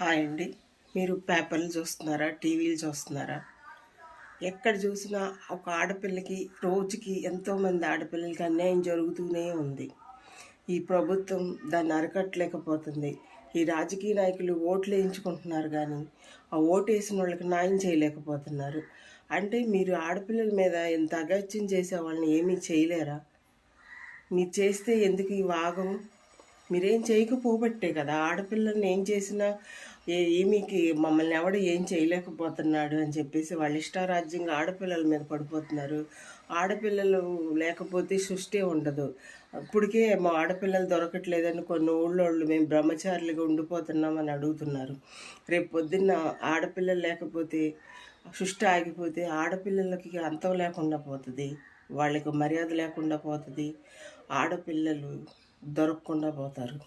Hi అండి. మీరు పేపర్లు చూస్తున్నారా? టీవీలు చూస్తున్నారా? ఎక్కడ చూసినా ఒక ఆడపిల్లకి రోజుకి ఎంతోమంది ఆడపిల్లలకి అన్యాయం జరుగుతూనే ఉంది. ఈ ప్రభుత్వం దాన్ని అరకట్టలేకపోతుంది. ఈ రాజకీయ నాయకులు ఓట్లు వేయించుకుంటున్నారు కానీ ఆ ఓటు వేసిన వాళ్ళకి న్యాయం చేయలేకపోతున్నారు. అంటే మీరు ఆడపిల్లల మీద ఎంత అగత్యం చేసే వాళ్ళని ఏమీ చేయలేరా? మీరు చేస్తే ఎందుకు ఈ వాగం? మీరేం చేయకపోబట్టే కదా. ఆడపిల్లల్ని ఏం చేసినా ఏ ఏమీకి మమ్మల్ని ఎవడు ఏం చేయలేకపోతున్నాడు అని చెప్పేసి వాళ్ళ ఇష్టారాజ్యంగా ఆడపిల్లల మీద పడిపోతున్నారు. ఆడపిల్లలు లేకపోతే సృష్టి ఉండదు. ఇప్పటికే మా ఆడపిల్లలు దొరకట్లేదని కొన్ని ఊళ్ళోళ్ళు మేము బ్రహ్మచారులుగా ఉండిపోతున్నామని అడుగుతున్నారు. రేపు పొద్దున్న ఆడపిల్లలు లేకపోతే సృష్టి ఆగిపోతే ఆడపిల్లలకి అంతం లేకుండా పోతుంది. వాళ్ళకి మర్యాద లేకుండా పోతుంది. ఆడపిల్లలు దొరకకుండా పోతారు.